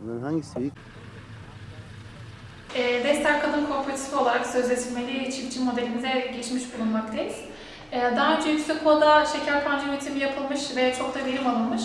Bunların hangisi büyük? E, Destek Kadın Kooperatifi olarak sözleşmeli çiftçi modelimize geçmiş bulunmaktayız. E, Daha önce Yüksekova'da şeker pancarı üretimi yapılmış ve çok da verim alınmış.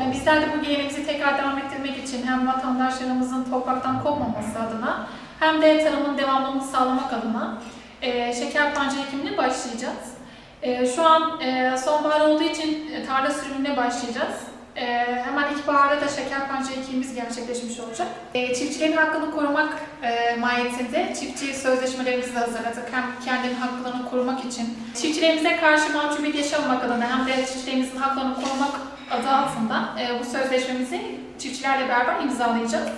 E, Bizler de bu geleneğimizi tekrar devam ettirmek için hem vatandaşlarımızın topraktan kopmaması adına hem de tarımın devamlılığını sağlamak adına e, şeker pancarı ekimine başlayacağız. E, Şu an e, sonbahar olduğu için e, tarla sürümüne başlayacağız. E, Hemen ilkbaharda da şeker pancarı ekimimiz gerçekleşmiş olacak. E, Çiftçilerin hakkını korumak e, mahiyetinde çiftçi sözleşmelerimizi de hazırladık. Hem kendilerinin haklarını korumak için, çiftçilerimize karşı mahcubiyet yaşamamak adına hem de çiftçilerimizin haklarını korumak adı altında e, bu sözleşmemizi çiftçilerle beraber imzalayacağız.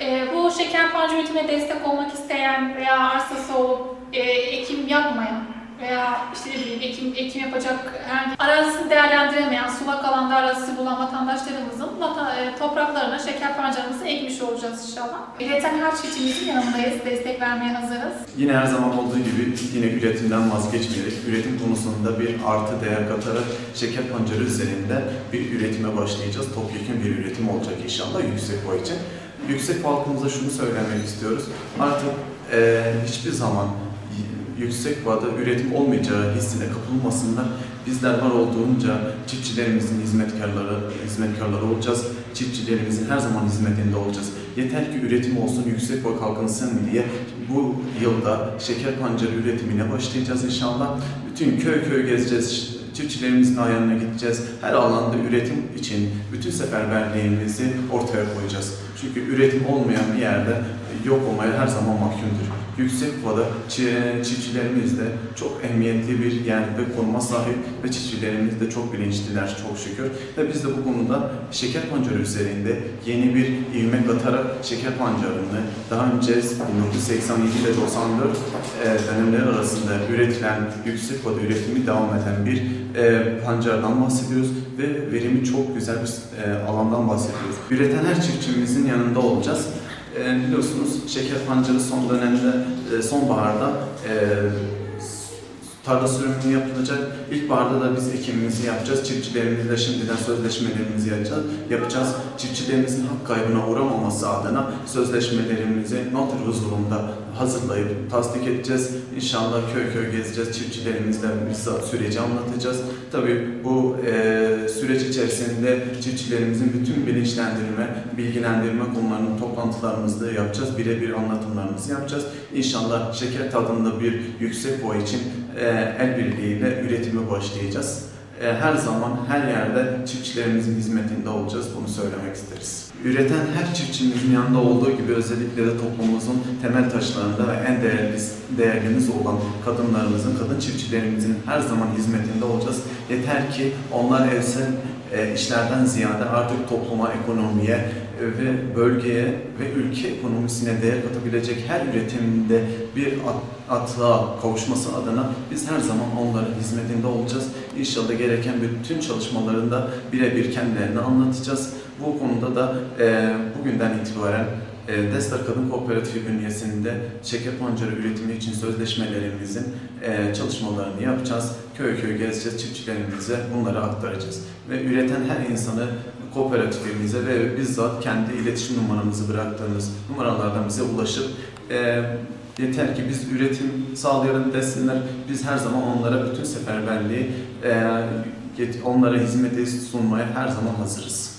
E, bu şeker pancarı üretimine destek olmak isteyen veya arsası olup e, ekim yapmayan veya işte ne bileyim ekim, ekim yapacak herhangi arazisi bulan vatandaşlarımızın vata, e, topraklarına şeker pancarımızı ekmiş olacağız inşallah. Üreten her çiftçimizin yanındayız, destek vermeye hazırız. Yine her zaman olduğu gibi yine üretimden vazgeçmeyerek, üretim konusunda bir artı değer katarak şeker pancarı üzerinde bir üretime başlayacağız. Topyekun bir üretim olacak inşallah yüksek boy için. Yüksek halkımıza şunu söylemek istiyoruz. Artık eee, hiçbir zaman yüksek vada üretim olmayacağı hissine kapılmasınlar. Bizler var olduğunca çiftçilerimizin hizmetkarları, hizmetkarları olacağız. Çiftçilerimizin her zaman hizmetinde olacağız. Yeter ki üretim olsun, yüksek boy kalkınsın diye bu yılda şeker pancarı üretimine başlayacağız inşallah. Bütün köy köy gezeceğiz, çiftçilerimizin ayağına gideceğiz. Her alanda üretim için bütün seferberliğimizi ortaya koyacağız. Çünkü üretim olmayan bir yerde yok olmaya her zaman mahkumdur. Yüksek Ova'da çi- çiftçilerimiz de çok ehemmiyetli bir yerde konuma sahip ve çiftçilerimiz de çok bilinçliler çok şükür. Ve biz de bu konuda şeker pancarı üzerinde yeni bir ivme katarak şeker pancarını daha önce 1987 ile 94 e, dönemleri arasında üretilen yüksek vada üretimi devam eden bir e, pancardan bahsediyoruz ve verimi çok güzel bir e, alandan bahsediyoruz. Üreten her çiftçimizin yanında olacağız. E, biliyorsunuz şeker pancarı son dönemde, e, sonbaharda e, tarla sürümü yapılacak. İlkbaharda da biz ekimimizi yapacağız. Çiftçilerimizle şimdiden sözleşmelerimizi yapacağız. yapacağız. Çiftçilerimizin hak kaybına uğramaması adına sözleşmelerimizi noter huzurunda hazırlayıp tasdik edeceğiz. İnşallah köy köy gezeceğiz. Çiftçilerimizle bizzat süreci anlatacağız. Tabii bu e, süreç içerisinde çiftçilerimizin bütün bilinçlendirme, bilgilendirme konularının toplantılarımızı da yapacağız. Birebir anlatımlarımızı yapacağız. İnşallah şeker tadında bir yüksek boy için e, el birliğiyle üretime başlayacağız. E, her zaman, her yerde çiftçilerimizin hizmetinde olacağız. Bunu söylemek isteriz. Üreten her çiftçimizin yanında olduğu gibi özellikle de toplumumuzun temel taşlarında ve en değerli, değerlimiz olan kadınlarımızın, kadın çiftçilerimizin her zaman hizmetinde olacağız. Yeter ki onlar evsel e, işlerden ziyade artık topluma, ekonomiye ve bölgeye ve ülke ekonomisine değer katabilecek her üretimde bir at- atlığa kavuşması adına biz her zaman onların hizmetinde olacağız. İnşallah gereken bütün çalışmalarında birebir kendilerine anlatacağız. Bu konuda da bugünden itibaren Destar Kadın Kooperatifi bünyesinde şeker pancarı üretimi için sözleşmelerimizin e, çalışmalarını yapacağız. Köy köy gezeceğiz, çiftçilerimize bunları aktaracağız. Ve üreten her insanı kooperatifimize ve bizzat kendi iletişim numaramızı bıraktığımız numaralardan bize ulaşıp e, yeter ki biz üretim sağlayalım desinler. Biz her zaman onlara bütün seferberliği, e, onlara hizmeti sunmaya her zaman hazırız.